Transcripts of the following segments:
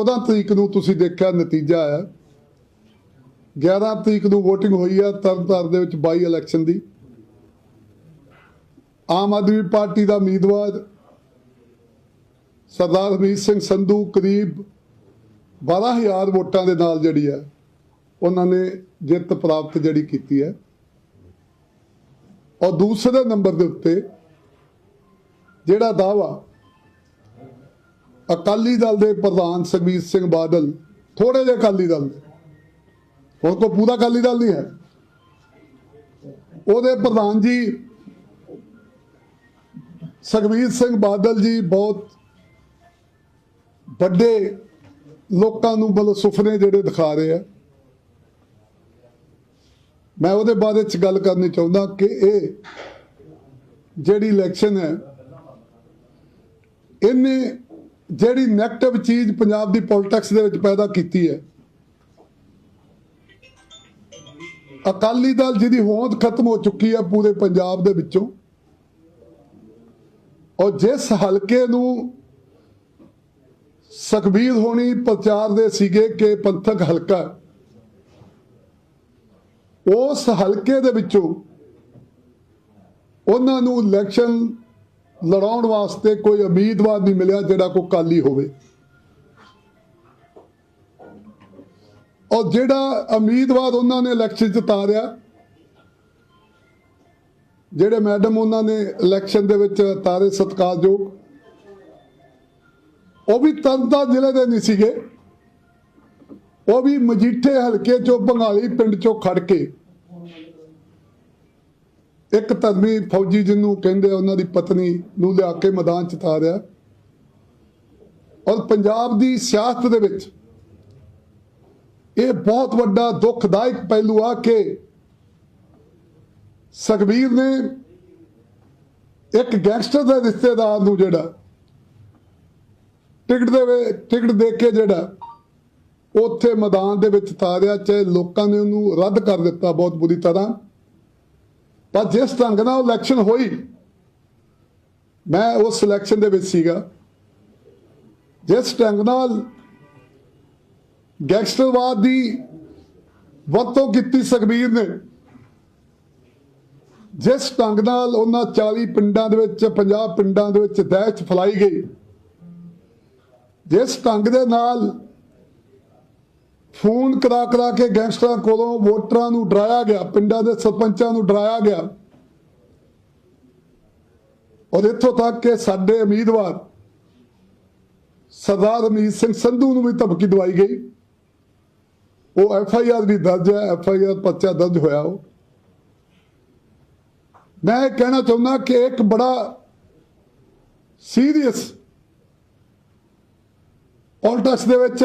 14 ਤਰੀਕ ਨੂੰ ਤੁਸੀਂ ਦੇਖਿਆ ਨਤੀਜਾ ਆਇਆ 11 ਤਰੀਕ ਨੂੰ VOTING ਹੋਈ ਆ ਤਰਨਤਾਰਨ ਦੇ ਵਿੱਚ ਬਾਈ ਇਲੈਕਸ਼ਨ ਦੀ। ਆਮ ਆਦਮੀ ਪਾਰਟੀ ਦਾ ਉਮੀਦਵਾਰ ਸਰਦਾਰ ਹਮੀਤ ਸਿੰਘ ਸੰਧੂ ਕਰੀਬ 12000 ਵੋਟਾਂ ਦੇ ਨਾਲ ਜਿਹੜੀ ਹੈ, ਉਹਨਾਂ ਨੇ ਜਿੱਤ ਪ੍ਰਾਪਤ ਜਿਹੜੀ ਕੀਤੀ ਹੈ। ਔਰ ਦੂਸਰੇ ਨੰਬਰ ਦੇ ਉੱਤੇ ਜਿਹੜਾ ਦਾਵਾ ਅਕਾਲੀ ਦਲ ਦੇ ਪ੍ਰਧਾਨ ਸੁਖਬੀਰ ਸਿੰਘ ਬਾਦਲ ਥੋੜੇ ਜਿਹੇ ਅਕਾਲੀ ਦਲ ਦੇ। ਹੁਣ ਕੋ ਪੂਰਾ ਅਕਾਲੀ ਦਲ ਨਹੀਂ ਹੈ। ਉਹਦੇ ਪ੍ਰਧਾਨ ਜੀ ਸੁਖਬੀਰ ਸਿੰਘ ਬਾਦਲ ਜੀ ਬਹੁਤ ਵੱਡੇ ਲੋਕਾਂ ਨੂੰ ਮਤਲਬ ਸੁਪਨੇ ਜਿਹੜੇ ਦਿਖਾ ਰਹੇ ਆ। ਮੈਂ ਉਹਦੇ ਬਾਰੇ ਚ ਗੱਲ ਕਰਨੀ ਚਾਹੁੰਦਾ ਕਿ ਇਹ ਜਿਹੜੀ ਇਲੈਕਸ਼ਨ ਹੈ, ਇਹਨੇ ਜਿਹੜੀ ਨੈਗੇਟਿਵ ਚੀਜ਼ ਪੰਜਾਬ ਦੀ ਪੋਲਿਟਿਕਸ ਦੇ ਵਿੱਚ ਪੈਦਾ ਕੀਤੀ ਹੈ। ਅਕਾਲੀ ਦਲ ਜਿਹਦੀ ਹੋਂਦ ਖਤਮ ਹੋ ਚੁੱਕੀ ਹੈ ਪੂਰੇ ਪੰਜਾਬ ਦੇ ਵਿੱਚੋਂ। ਔਰ ਜਿਸ ਹਲਕੇ ਨੂੰ ਸੁਖਬੀਰ ਹੋਣੀ ਪ੍ਰਚਾਰ ਦੇ ਸੀਗੇ ਕਿ ਪੰਥਕ ਹਲਕਾ ਉਸ ਹਲਕੇ ਦੇ ਵਿੱਚੋਂ ਉਹਨਾਂ ਨੂੰ ਇਲੈਕਸ਼ਨ ਲੜਾਉਣ ਵਾਸਤੇ ਕੋਈ ਉਮੀਦਵਾਰ ਨਹੀਂ ਮਿਲਿਆ ਜਿਹੜਾ ਕੋ ਕਾਲੀ ਹੋਵੇ। ਔਰ ਜਿਹੜਾ ਉਮੀਦਵਾਰ ਉਹਨਾਂ ਨੇ ਇਲੈਕਸ਼ਨ ਚ ਤਾਰਿਆ, ਜਿਹੜੇ ਮੈਡਮ ਉਹਨਾਂ ਨੇ ਇਲੈਕਸ਼ਨ ਦੇ ਵਿੱਚ ਤਾਰੇ ਸਤਕਾਰਯੋਗ, ਉਹ ਵੀ ਤੰਤਾ ਜ਼ਿਲ੍ਹੇ ਦੇ ਨਹੀਂ ਸੀਗੇ। ਉਹ ਵੀ ਮਜੀਠੇ ਹਲਕੇ ਚੋਂ ਬੰਗਾਲੀ ਪਿੰਡ ਚੋਂ ਖੜ ਕੇ ਇੱਕ ਧਰਮੀ ਫੌਜੀ ਜਿਹਨੂੰ ਕਹਿੰਦੇ ਆ, ਉਹਨਾਂ ਦੀ ਪਤਨੀ ਨੂੰ ਲਿਆ ਕੇ ਮੈਦਾਨ ਚ ਤਾਰਿਆ ਔਰ ਪੰਜਾਬ ਦੀ ਸਿਆਸਤ ਦੇ ਵਿੱਚ ਇਹ ਬਹੁਤ ਵੱਡਾ ਦੁਖਦਾਇਕ ਪਹਿਲੂ ਆ ਕਿ ਸੁਖਬੀਰ ਨੇ ਇੱਕ ਗੈਂਗਸਟਰ ਦੇ ਰਿਸ਼ਤੇਦਾਰ ਨੂੰ ਜਿਹੜਾ ਟਿਕਟ ਦੇ ਟਿਕਟ ਦੇ ਕੇ ਜਿਹੜਾ ਉੱਥੇ ਮੈਦਾਨ ਦੇ ਵਿੱਚ ਤਾਰਿਆ ਚਾਹੇ ਲੋਕਾਂ ਨੇ ਉਹਨੂੰ ਰੱਦ ਕਰ ਦਿੱਤਾ ਬਹੁਤ ਬੁਰੀ ਤਰ੍ਹਾਂ। ਪਰ ਜਿਸ ਢੰਗ ਨਾਲ ਇਲੈਕਸ਼ਨ ਹੋਈ, ਮੈਂ ਉਸ ਇਲੈਕਸ਼ਨ ਦੇ ਵਿੱਚ ਸੀਗਾ। ਜਿਸ ਢੰਗ ਨਾਲ ਗੈਂਗਸਟਰਵਾਦ ਦੀ ਵਰਤੋਂ ਕੀਤੀ ਸੁਖਬੀਰ ਨੇ, ਜਿਸ ਢੰਗ ਨਾਲ ਉਹਨਾਂ 40 ਪਿੰਡਾਂ ਦੇ ਵਿੱਚ 50 ਪਿੰਡਾਂ ਦੇ ਵਿੱਚ ਦਹਿਸ਼ਤ ਫੈਲਾਈ ਗਈ, ਜਿਸ ਢੰਗ ਦੇ ਨਾਲ ਫੋਨ ਕਰਾ ਕਰਾ ਕੇ ਗੈਂਗਸਟਰਾਂ ਕੋਲੋਂ ਵੋਟਰਾਂ ਨੂੰ ਡਰਾਇਆ ਗਿਆ, ਪਿੰਡਾਂ ਦੇ ਸਰਪੰਚਾਂ ਨੂੰ ਡਰਾਇਆ ਗਿਆ। ਔਰ ਇੱਥੋਂ ਤੱਕ ਕਿ ਸਾਡੇ ਉਮੀਦਵਾਰ ਸਰਦਾਰ ਅਮੀਤ ਸਿੰਘ ਸੰਧੂ ਨੂੰ ਵੀ ਧਮਕੀ ਦਵਾਈ ਗਈ। ਉਹ ਐਫ ਆਈ ਆਰ ਵੀ ਦਰਜ ਹੈ, ਐਫ ਆਈ ਆਰ ਪਰਚਾ ਦਰਜ ਹੋਇਆ ਉਹ। ਮੈਂ ਇਹ ਕਹਿਣਾ ਚਾਹੁੰਦਾ ਕਿ ਇੱਕ ਬੜਾ ਸੀਰੀਅਸ ਪੋਲਿਟਿਕਸ ਦੇ ਵਿੱਚ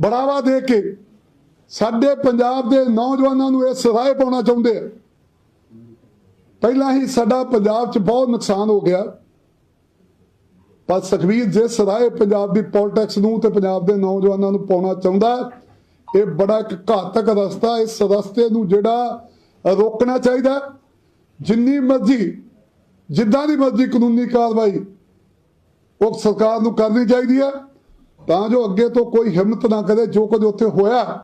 ਬੜਾਵਾ ਦੇ ਕੇ ਸਾਡੇ ਪੰਜਾਬ ਦੇ ਨੌਜਵਾਨਾਂ ਨੂੰ ਇਹ ਸਰਾਏ ਪਾਉਣਾ ਚਾਹੁੰਦੇ ਆ। ਪਹਿਲਾਂ ਹੀ ਸਾਡਾ ਪੰਜਾਬ 'ਚ ਬਹੁਤ ਨੁਕਸਾਨ ਹੋ ਗਿਆ। ਪਰ ਸੁਖਬੀਰ, ਜੇ ਸਰਾਏ ਪੰਜਾਬ ਦੀ ਪੋਲਿਟਿਕਸ ਨੂੰ ਤੇ ਪੰਜਾਬ ਦੇ ਨੌਜਵਾਨਾਂ ਨੂੰ ਪਾਉਣਾ ਚਾਹੁੰਦਾ, ਇਹ ਬੜਾ ਇੱਕ ਘਾਤਕ ਰਸਤਾ, ਇਸ ਰਸਤੇ ਨੂੰ ਜਿਹੜਾ ਰੋਕਣਾ ਚਾਹੀਦਾ। ਜਿੰਨੀ ਮਰਜ਼ੀ, ਜਿੱਦਾਂ ਦੀ ਮਰਜ਼ੀ ਕਾਨੂੰਨੀ ਕਾਰਵਾਈ ਉਹ ਸਰਕਾਰ ਨੂੰ ਕਰਨੀ ਚਾਹੀਦੀ ਹੈ ਤਾਂ ਜੋ ਅੱਗੇ ਤੋਂ ਕੋਈ ਹਿੰਮਤ ਨਾ ਕਰੇ ਜੋ ਕੁਝ ਉੱਥੇ ਹੋਇਆ।